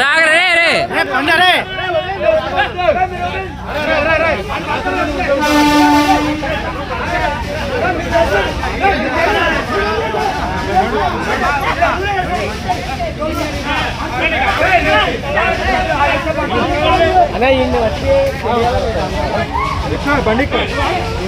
రాగరే రే ఏమన్నదో చెప్పిన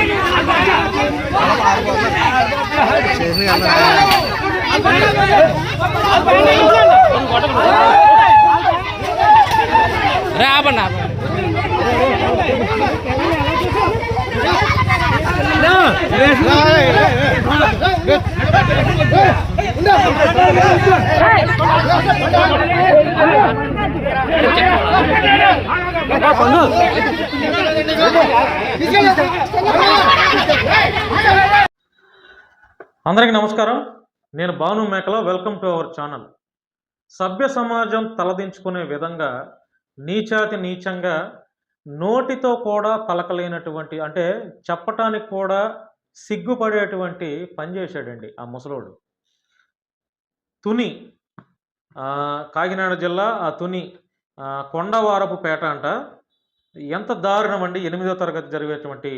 રે આ પણ ના అందరికీ నమస్కారం. నేను భాను మేకల వెల్కమ్ టు అవర్ ఛానల్. సభ్య సమాజం తలదించుకునే విధంగా నీచాతి నీచంగా నోటితో కూడా పలకలేనటువంటి అంటే చెప్పటానికి కూడా సిగ్గుపడేటువంటి పనిచేశాడండి ఆ ముసలోడు. తుని కాకినాడ జిల్లా ఆ తుని కొండవారపు పేట అంట. ఎంత దారుణం అండి ఎనిమిదో తరగతి జరిగేటువంటి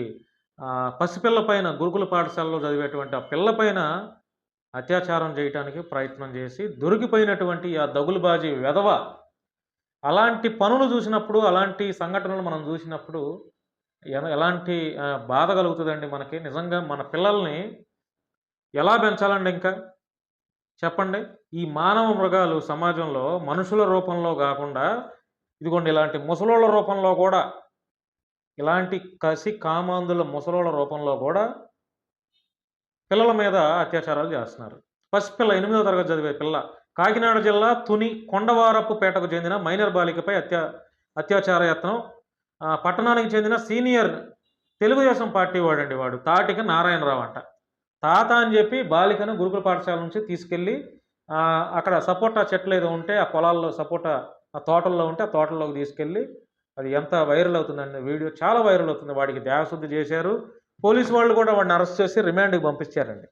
పసిపిల్ల పైన గురుకుల పాఠశాలలో చదివేటువంటి ఆ పిల్ల పైన అత్యాచారం చేయటానికి ప్రయత్నం చేసి దొరికిపోయినటువంటి ఆ దగులుబాజీ వెధవ అలాంటి పనులు చూసినప్పుడు అలాంటి సంఘటనలు మనం చూసినప్పుడు ఎలాంటి బాధ కలుగుతుందండి మనకి. నిజంగా మన పిల్లల్ని ఎలా పెంచాలండి ఇంకా? చెప్పండి. ఈ మానవ మృగాలు సమాజంలో మనుషుల రూపంలో కాకుండా ఇదిగోండి ఇలాంటి ముసలోళ్ళ రూపంలో కూడా ఇలాంటి కసి కామాంధుల ముసలోళ్ళ రూపంలో కూడా పిల్లల మీద అత్యాచారాలు చేస్తున్నారు. పసిపిల్ల ఎనిమిదో తరగతి చదివే పిల్ల కాకినాడ జిల్లా తుని కొండవారపు పేటకు చెందిన మైనర్ బాలికపై అత్యా అత్యాచార యత్నం. పట్టణానికి చెందిన సీనియర్ తెలుగుదేశం పార్టీ వాడండి వాడు తాటిక నారాయణరావు అంట. తాత అని చెప్పి బాలికను గురుకుల పాఠశాల నుంచి తీసుకెళ్ళి అక్కడ సపోటా చెట్లు ఏదో ఉంటే ఆ పొలాల్లో సపోటా ఆ తోటల్లో ఉంటే ఆ తోటల్లోకి తీసుకెళ్ళి అది ఎంత వైరల్ అవుతుందండి వీడియో. చాలా వైరల్ అవుతుంది. వాడికి దేవశుద్ధి చేశారు. పోలీసు వాళ్ళు కూడా వాడిని అరెస్ట్ చేసి రిమాండ్కి పంపించారండి.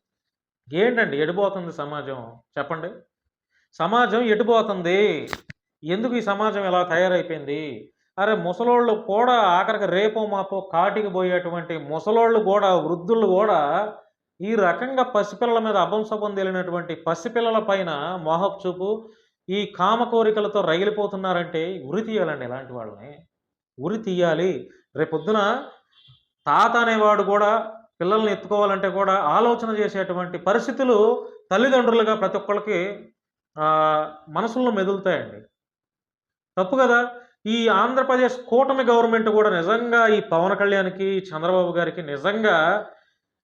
ఏంటండి ఎడిపోతుంది సమాజం? చెప్పండి. సమాజం ఎడిపోతుంది. ఎందుకు ఈ సమాజం ఇలా తయారైపోయింది? అరే ముసలోళ్ళు కూడా ఆఖరికి రేపో మాపో కాటికి పోయేటువంటి ముసలోళ్ళు కూడా వృద్ధులు కూడా ఈ రకంగా పసిపిల్లల మీద అభంశపం తెలియనటువంటి పసిపిల్లల పైన మోహపు చూపు ఈ కామ కోరికలతో రగిలిపోతున్నారంటే ఉరి తీయాలండి ఇలాంటి వాళ్ళని. ఉరి తీయాలి. రేపొద్దున తాత అనేవాడు కూడా పిల్లల్ని ఎత్తుకోవాలంటే కూడా ఆలోచన చేసేటువంటి పరిస్థితులు తల్లిదండ్రులుగా ప్రతి ఒక్కళ్ళకి ఆ, మనసుల్లో మెదులుతాయండి. తప్పు కదా? ఈ ఆంధ్రప్రదేశ్ కూటమి గవర్నమెంట్ కూడా నిజంగా ఈ పవన్ కళ్యాణ్కి చంద్రబాబు గారికి నిజంగా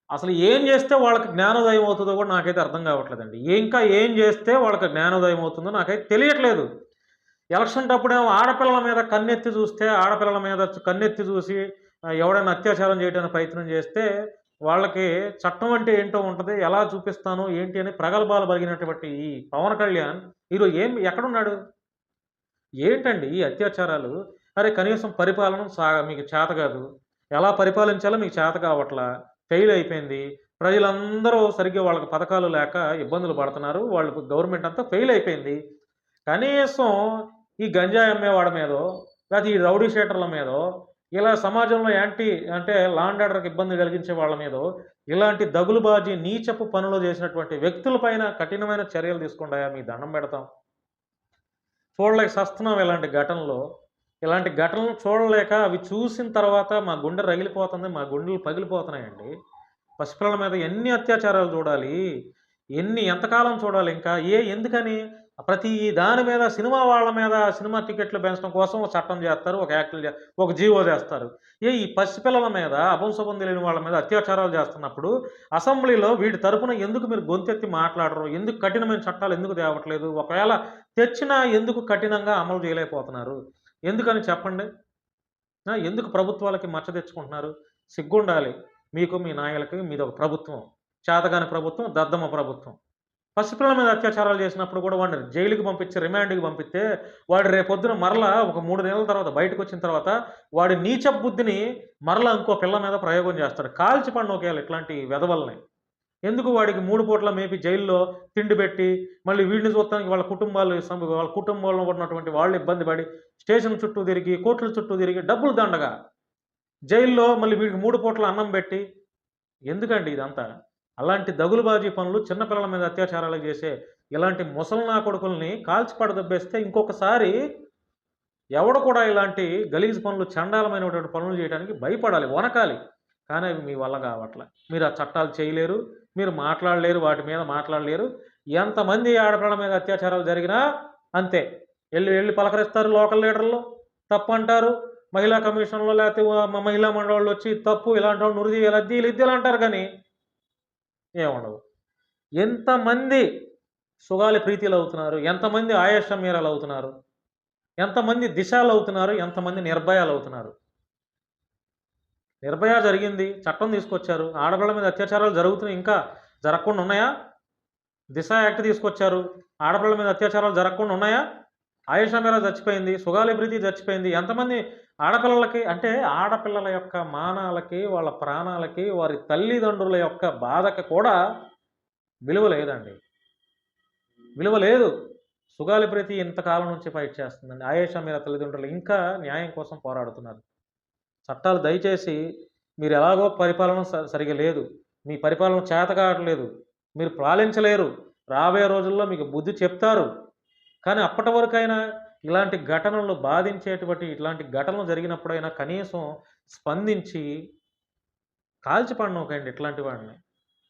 అసలు ఏం చేస్తే వాళ్ళకి జ్ఞానోదయం అవుతుందో కూడా నాకైతే అర్థం కావట్లేదండి. ఇంకా ఏం చేస్తే వాళ్ళకి జ్ఞానోదయం అవుతుందో నాకైతే తెలియట్లేదు. ఎలక్షన్ టప్పుడేమో ఆడపిల్లల మీద కన్నెత్తి చూస్తే ఆడపిల్లల మీద కన్నెత్తి చూసి ఎవడైనా అత్యాచారం చేయడానికి ప్రయత్నం చేస్తే వాళ్ళకి చట్టం అంటే ఏంటో ఉంటుంది ఎలా చూపిస్తాను ఏంటి అని ప్రగల్భాలు బలిగినటువంటి ఈ పవన్ కళ్యాణ్ ఈరోజు ఏం ఎక్కడున్నాడు? ఏంటండి ఈ అత్యాచారాలు? అరే కనీసం పరిపాలన సా మీకు చేత కాదు. ఎలా పరిపాలించాలో మీకు చేత కావట్లా? ఫెయిల్ అయిపోయింది. ప్రజలందరూ సరిగ్గా వాళ్ళకి పథకాలు లేక ఇబ్బందులు పడుతున్నారు. వాళ్ళు గవర్నమెంట్ అంతా ఫెయిల్ అయిపోయింది. కనీసం ఈ గంజాయి అమ్మేవాడి మీదో లేకపోతే ఈ రౌడీ షేటర్ల మీదో ఇలా సమాజంలో యాంటీ అంటే లాండ్ ఆర్డర్కి ఇబ్బంది కలిగించే వాళ్ళ మీదో ఇలాంటి దగులుబాజీ నీచపు పనులు చేసినటువంటి వ్యక్తులపైన కఠినమైన చర్యలు తీసుకుంటాయా? మీ దండం పెడతాం. చూడలేక సస్తున్నాం ఇలాంటి ఘటనలో. ఇలాంటి ఘటనలు చూడలేక అవి చూసిన తర్వాత మా గుండె రగిలిపోతుంది మా గుండెలు పగిలిపోతున్నాయండి. పసిపిల్లల మీద ఎన్ని అత్యాచారాలు చూడాలి ఎన్ని ఎంతకాలం చూడాలి ఇంకా ఏ ఎందుకని? ప్రతి దాని మీద సినిమా వాళ్ళ మీద సినిమా టికెట్లు పెంచడం కోసం ఒక చట్టం చేస్తారు ఒక యాక్టులు ఒక జీవో చేస్తారు. ఏ ఈ పసిపిల్లల మీద అభంశుభం తెలియని వాళ్ళ మీద అత్యాచారాలు చేస్తున్నప్పుడు అసెంబ్లీలో వీటి తరపున ఎందుకు మీరు గొంతెత్తి మాట్లాడరు? ఎందుకు కఠినమైన చట్టాలు ఎందుకు తేవట్లేదు? ఒకవేళ తెచ్చినా ఎందుకు కఠినంగా అమలు చేయలేకపోతున్నారు? ఎందుకని చెప్పండి? ఎందుకు ప్రభుత్వాలకి మచ్చ తెచ్చుకుంటున్నారు? సిగ్గుండాలి. మీకు మీ నాయకులకి మీది ఒక ప్రభుత్వం. చేతగాని ప్రభుత్వం దద్దమ్మ ప్రభుత్వం. పసిపిల్లల మీద అత్యాచారాలు చేసినప్పుడు కూడా వాడిని జైలుకి పంపించి రిమాండ్కి పంపిస్తే వాడు రేపొద్దున మరలా ఒక మూడు నెలల తర్వాత బయటకు వచ్చిన తర్వాత వాడి నీచ బుద్ధిని మరలా ఇంకో పిల్ల మీద ప్రయోగం చేస్తాడు. కాల్చి పండు ఒకవేళ ఇట్లాంటి వెధవల్ని. ఎందుకు వాడికి మూడు పూట్ల మేపి జైల్లో తిండి పెట్టి మళ్ళీ వీడిని చూడటానికి వాళ్ళ కుటుంబాలు వాళ్ళ కుటుంబంలో ఉన్నటువంటి వాళ్ళు ఇబ్బంది పడి స్టేషన్ చుట్టూ తిరిగి కోర్టుల చుట్టూ తిరిగి డబ్బులు దండగా. జైల్లో మళ్ళీ వీడికి మూడు పూట్ల అన్నం పెట్టి. ఎందుకండి ఇదంతా? అలాంటి దగులుబాజీ పనులు చిన్నపిల్లల మీద అత్యాచారాలు చేసే ఇలాంటి ముసలినా కొడుకుల్ని కాల్చి పడదబ్బేస్తే ఇంకొకసారి ఎవడు కూడా ఇలాంటి గలీజ్ పనులు చండాలమైనటువంటి పనులు చేయడానికి భయపడాలి వనకాలి కానీ అవి మీ వల్ల కావట్లే. మీరు ఆ చట్టాలు చేయలేరు. మీరు మాట్లాడలేరు వాటి మీద మాట్లాడలేరు. ఎంతమంది ఆడపిల్లల మీద అత్యాచారాలు జరిగినా అంతే. వెళ్ళి వెళ్ళి పలకరిస్తారు లోకల్ లీడర్లు. తప్పు అంటారు మహిళా కమిషన్లో లేకపోతే మహిళా మండలి వచ్చి తప్పు ఇలాంటి వాళ్ళు నురిది ఇలా ఇద్దీలు ఇద్దీలు అంటారు కానీ ఏముండదు. ఎంతమంది సుగాలి ప్రీతిలు అవుతున్నారు? ఎంతమంది ఆయేష మీరాలు అవుతున్నారు? ఎంతమంది దిశాలు అవుతున్నారు? ఎంతమంది నిర్భయాలు అవుతున్నారు? నిర్భయ జరిగింది చట్టం తీసుకొచ్చారు ఆడపిల్లల మీద అత్యాచారాలు జరుగుతున్నాయి ఇంకా జరగకుండా ఉన్నాయా? దిశ యాక్ట్ తీసుకొచ్చారు ఆడపిల్లల మీద అత్యాచారాలు జరగకుండా ఉన్నాయా? ఆయుష మీరా చచ్చిపోయింది సుగాలి ప్రీతి చచ్చిపోయింది ఎంతమంది ఆడపిల్లలకి అంటే ఆడపిల్లల యొక్క మానాలకి వాళ్ళ ప్రాణాలకి వారి తల్లిదండ్రుల యొక్క బాధకి కూడా విలువ లేదండి. విలువ లేదు. సుగాలి ప్రీతి ఇంతకాలం నుంచి ఫైట్ చేస్తుందండి. ఆయేషా మీరా తల్లిదండ్రులు ఇంకా న్యాయం కోసం పోరాడుతున్నారు. చట్టాలు దయచేసి మీరు ఎలాగో పరిపాలన స- సరిగా లేదు. మీ పరిపాలన చేత కావట్లేదు. మీరు పాలించలేరు. రాబోయే రోజుల్లో మీకు బుద్ధి చెప్తారు. కానీ అప్పటి వరకైనా ఇలాంటి ఘటనలు బాధించేటువంటి ఇట్లాంటి ఘటనలు జరిగినప్పుడైనా కనీసం స్పందించి కాల్చిపడనోకండి ఇట్లాంటి వాడిని.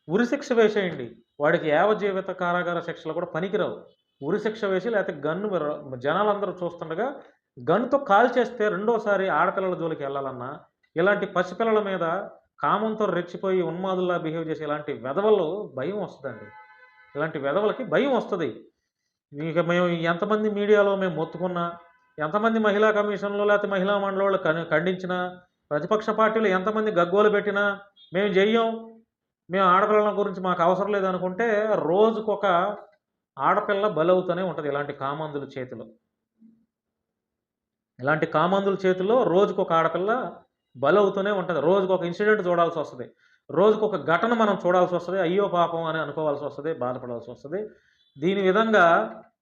ఉరిశిక్ష వేసేయండి. వాడికి యావజీవిత కారాగార శిక్షలు కూడా పనికిరావు. ఉరిశిక్ష వేసి లేకపోతే గన్ను మీరు- జనాలందరూ చూస్తుండగా గన్నుతో కాల్ చేస్తే రెండోసారి ఆడపిల్లల జోలికి వెళ్ళాలన్నా ఇలాంటి పసిపిల్లల మీద కామంతో రెచ్చిపోయి ఉన్మాదుల్లా బిహేవ్ చేసే ఇలాంటి వెధవలు భయం వస్తుందండి. ఇలాంటి వెధవలకి భయం వస్తుంది. ఇక మేము ఎంతమంది మీడియాలో మేము మొత్తుకున్నా ఎంతమంది మహిళా కమిషన్లో లేకపోతే మహిళా మండలి కన్- ఖండించినా ప్రతిపక్ష పార్టీలు ఎంతమంది గగ్గోలు పెట్టినా మేము చెయ్యం మేము ఆడపిల్లల గురించి మాకు అవసరం లేదనుకుంటే రోజుకొక ఆడపిల్ల బలవుతూనే ఉంటుంది ఇలాంటి కామందుల చేతిలో. ఇలాంటి కామందుల చేతిలో రోజుకొక ఆడపిల్ల బలవుతూనే ఉంటుంది. రోజుకొక ఇన్సిడెంట్ చూడాల్సి వస్తుంది. రోజుకొక ఘటన మనం చూడాల్సి వస్తుంది. అయ్యో పాపం అని అనుకోవాల్సి వస్తుంది బాధపడాల్సి వస్తుంది. దీని విధంగా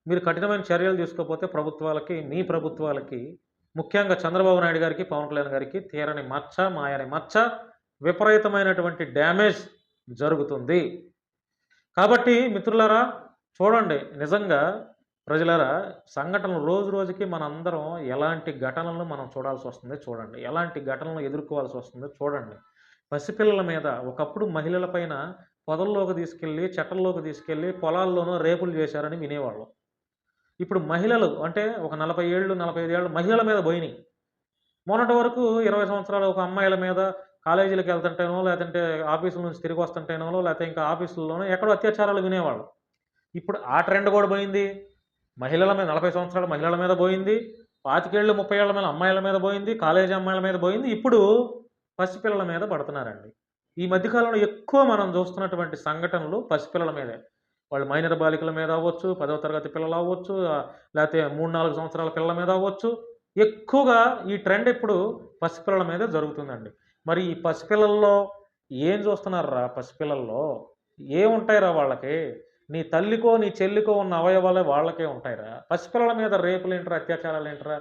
మీరు కఠినమైన చర్యలు తీసుకోకపోతే ప్రభుత్వాలకి మీ ప్రభుత్వాలకి ముఖ్యంగా చంద్రబాబు నాయుడు గారికి పవన్ కళ్యాణ్ గారికి తీరని మచ్చ మాయని మచ్చ విపరీతమైనటువంటి డ్యామేజ్ జరుగుతుంది. కాబట్టి మిత్రులారా చూడండి నిజంగా ప్రజలారా సంఘటనలు రోజు రోజుకి మనందరం ఎలాంటి ఘటనలను మనం చూడాల్సి వస్తుంది చూడండి. ఎలాంటి ఘటనలు ఎదుర్కోవాల్సి వస్తుందో చూడండి. పసిపిల్లల మీద ఒకప్పుడు మహిళల పైన పొదల్లోకి తీసుకెళ్ళి చెట్టల్లోకి తీసుకెళ్ళి పొలాల్లోనూ రేపులు చేశారని వినేవాళ్ళం. ఇప్పుడు మహిళలు అంటే ఒక నలభై ఏళ్ళు నలభై ఐదు ఏళ్ళు మహిళల మీద పోయినాయి మొన్నటి వరకు ఇరవై సంవత్సరాలు ఒక అమ్మాయిల మీద కాలేజీలకు వెళ్తుంటేనో లేదంటే ఆఫీసుల నుంచి తిరిగి వస్తుంటేనో లేకపోతే ఇంకా ఆఫీసుల్లోనో ఎక్కడో అత్యాచారాలు వినేవాళ్ళు. ఇప్పుడు ఆ ట్రెండ్ కూడా పోయింది. మహిళల మీద నలభై సంవత్సరాల మహిళల మీద పోయింది పాతికేళ్ళు ముప్పై ఏళ్ళ మీద అమ్మాయిల మీద పోయింది కాలేజీ అమ్మాయిల మీద పోయింది ఇప్పుడు పసిపిల్లల మీద పడుతున్నారండి. ఈ మధ్యకాలంలో ఎక్కువ మనం చూస్తున్నటువంటి సంఘటనలు పసిపిల్లల మీదే. వాళ్ళు మైనర్ బాలికల మీద అవ్వచ్చు పదవ తరగతి పిల్లలు అవ్వచ్చు లేకపోతే మూడు నాలుగు సంవత్సరాల పిల్లల మీద అవ్వచ్చు. ఎక్కువగా ఈ ట్రెండ్ ఇప్పుడు పసిపిల్లల మీద జరుగుతుందండి. మరి ఈ పసిపిల్లల్లో ఏం చూస్తున్నారా పసిపిల్లల్లో? ఏముంటాయిరా వాళ్ళకి? నీ తల్లికో నీ చెల్లికో ఉన్న అవయవాలే వాళ్ళకే ఉంటాయిరా. పసిపిల్లల మీద రేపులు ఏంటరా అత్యాచారాలు ఏంటరా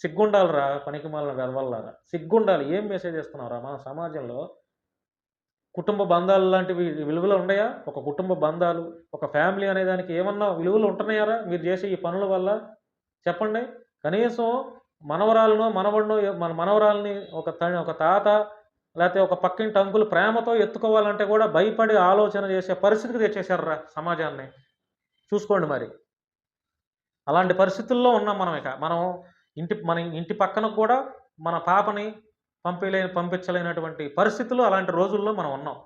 సిగ్గుండాలిరా పనికిమాలిన గర్వల్లారా సిగ్గుండాలి. ఏం మెసేజ్ ఇస్తున్నావురా మన సమాజంలో కుటుంబ బంధాలు లాంటివి విలువలు ఉన్నాయా? ఒక కుటుంబ బంధాలు ఒక ఫ్యామిలీ అనే దానికి ఏమన్నా విలువలు ఉంటున్నాయారా? మీరు చేసే ఈ పనుల వల్ల? చెప్పండి. కనీసం మనవరాలను మనవడినో మన మనవరాలని ఒక త ఒక తాత లేకపోతే ఒక పక్కింటి అంకులు ప్రేమతో ఎత్తుకోవాలంటే కూడా భయపడి ఆలోచన చేసే పరిస్థితికి తెచ్చేశారు సమాజాన్ని. చూసుకోండి మరి. అలాంటి పరిస్థితుల్లో ఉన్నాం మనం ఇక. మనం ఇంటి మన ఇంటి పక్కన కూడా మన పాపని పంపించలే పంపించలేనటువంటి పరిస్థితులు అలాంటి రోజుల్లో మనం ఉన్నాం.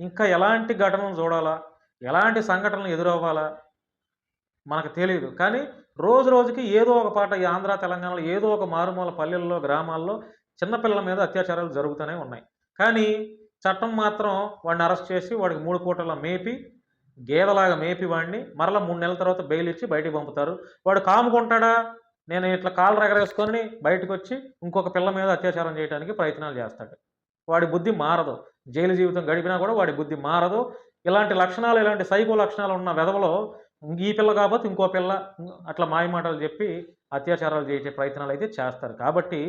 ఇంకా ఎలాంటి ఘటనలు చూడాలా? ఎలాంటి సంఘటనలు ఎదురవ్వాలా? మనకు తెలియదు కానీ రోజు రోజుకి ఏదో ఒక పాట ఈ ఆంధ్ర తెలంగాణలో ఏదో ఒక మారుమూల పల్లెల్లో గ్రామాల్లో చిన్నపిల్లల మీద అత్యాచారాలు జరుగుతూనే ఉన్నాయి. కానీ చట్టం మాత్రం వాడిని అరెస్ట్ చేసి వాడికి మూడు పూటల మేపి గేదలాగా మేపి వాడిని మరలా మూడు నెలల తర్వాత బెయిల్ ఇచ్చి బయటికి పంపుతారు. వాడు కాముకుంటాడా నేను ఇట్లా కాలు రగరేసుకొని బయటకు వచ్చి ఇంకొక పిల్ల మీద అత్యాచారం చేయడానికి ప్రయత్నాలు చేస్తాడు. వాడి బుద్ధి మారదు. జైలు జీవితం గడిపినా కూడా వాడి బుద్ధి మారదు. ఇలాంటి లక్షణాలు ఇలాంటి సైకో లక్షణాలు ఉన్న వెధవలో ఈ పిల్ల కాకపోతే ఇంకో పిల్ల అట్లా మాయమాటలు చెప్పి అత్యాచారాలు చేసే ప్రయత్నాలు అయితే చేస్తారు. కాబట్టి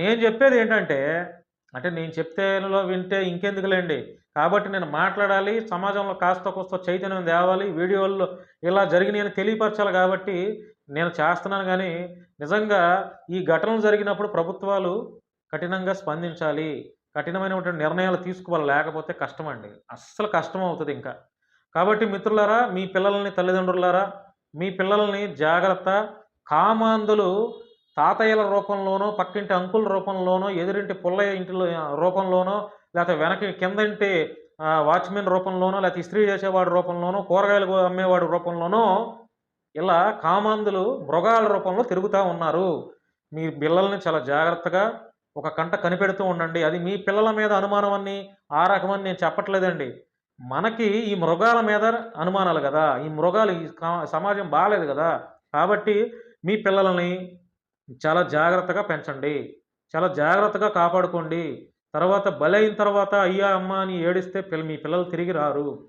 నేను చెప్పేది ఏంటంటే అంటే నేను చెప్తేలో వింటే ఇంకెందుకులేండి. కాబట్టి నేను మాట్లాడాలి సమాజంలో కాస్త కోస్త చైతన్యం తేవాలి వీడియోల్లో ఇలా జరిగినాయని తెలియపరచాలి కాబట్టి నేను చేస్తున్నాను. కానీ నిజంగా ఈ ఘటనలు జరిగినప్పుడు ప్రభుత్వాలు కఠినంగా స్పందించాలి. కఠినమైనటువంటి నిర్ణయాలు తీసుకోవాలి. లేకపోతే కష్టం అండి. అస్సలు కష్టం అవుతుంది ఇంకా. కాబట్టి మిత్రులారా మీ పిల్లల్ని తల్లిదండ్రులారా మీ పిల్లల్ని జాగ్రత్త. కామాంధులు తాతయ్యల రూపంలోనో పక్కింటి అంకుల రూపంలోనో ఎదురింటి పుల్లయ్య ఇంటిలో రూపంలోనో లేకపోతే వెనక కిందంటి వాచ్మెన్ రూపంలోనో లేకపోతే ఇస్త్రీ చేసేవాడి రూపంలోనో కూరగాయలు అమ్మేవాడి రూపంలోనో ఇలా కామాంధులు మృగాల రూపంలో తిరుగుతూ ఉన్నారు. మీ పిల్లల్ని చాలా జాగ్రత్తగా ఒక కంట కనిపెడుతూ ఉండండి. అది మీ పిల్లల మీద అనుమానం అని ఆ రకమని నేను చెప్పట్లేదండి. మనకి ఈ మృగాల మీద అనుమానాలు కదా. ఈ మృగాలు ఈ సమాజం బాగాలేదు కదా. కాబట్టి మీ పిల్లలని చాలా జాగ్రత్తగా పెంచండి. చాలా జాగ్రత్తగా కాపాడుకోండి. తర్వాత బలైన తర్వాత అయ్యా అమ్మ అని ఏడిస్తే పిల్ల మీ పిల్లలు తిరిగి రారు.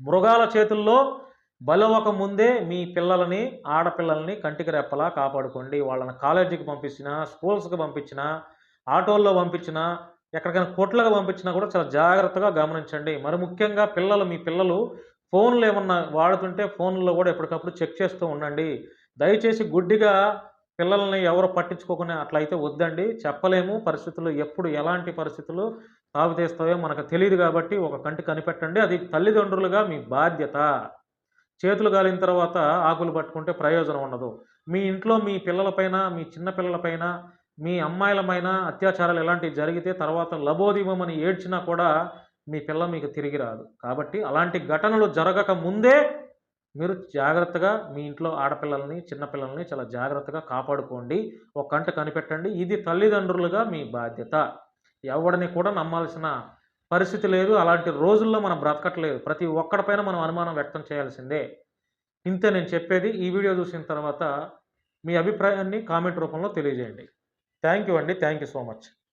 మృగాల చేతుల్లో బలవక ముందే మీ పిల్లలని ఆడపిల్లల్ని కంటికి రెప్పలా కాపాడుకోండి. వాళ్ళని కాలేజీకి పంపించినా స్కూల్స్కి పంపించినా ఆటోల్లో పంపించినా ఎక్కడికైనా కొట్లకు పంపించినా కూడా చాలా జాగ్రత్తగా గమనించండి. మరి ముఖ్యంగా పిల్లలు మీ పిల్లలు ఫోన్లు ఏమన్నా వాడుతుంటే ఫోన్లో కూడా ఎప్పటికప్పుడు చెక్ చేస్తూ ఉండండి. దయచేసి గుడ్డిగా పిల్లల్ని ఎవరు పట్టించుకోకుండా అట్లయితే వద్దండి. చెప్పలేము. పరిస్థితులు ఎప్పుడు ఎలాంటి పరిస్థితులు తాగుతీస్తాయో మనకు తెలియదు కాబట్టి ఒక కంటి కనిపెట్టండి. అది తల్లిదండ్రులుగా మీ బాధ్యత. చేతులు గాలిన తర్వాత ఆకులు పట్టుకుంటే ప్రయోజనం ఉండదు. మీ ఇంట్లో మీ పిల్లలపైన మీ చిన్నపిల్లలపైన మీ అమ్మాయిలపైన అత్యాచారాలు ఇలాంటివి జరిగితే తర్వాత లబోదిమని ఏడ్చినా కూడా మీ పిల్ల మీకు తిరిగి రాదు. కాబట్టి అలాంటి ఘటనలు జరగక ముందే మీరు జాగ్రత్తగా మీ ఇంట్లో ఆడపిల్లల్ని చిన్నపిల్లల్ని చాలా జాగ్రత్తగా కాపాడుకోండి. ఒక కంట కనిపెట్టండి. ఇది తల్లిదండ్రులుగా మీ బాధ్యత. ఎవడిని కూడా నమ్మాల్సిన పరిస్థితి లేదు. అలాంటి రోజుల్లో మనం బ్రతకట్లేదు. ప్రతి ఒక్కడిపైన మనం అనుమానం వ్యక్తం చేయాల్సిందే. ఇంతే నేను చెప్పేది. ఈ వీడియో చూసిన తర్వాత మీ అభిప్రాయాన్ని కామెంట్ రూపంలో తెలియజేయండి. థ్యాంక్ యూ అండి. Thank you so much.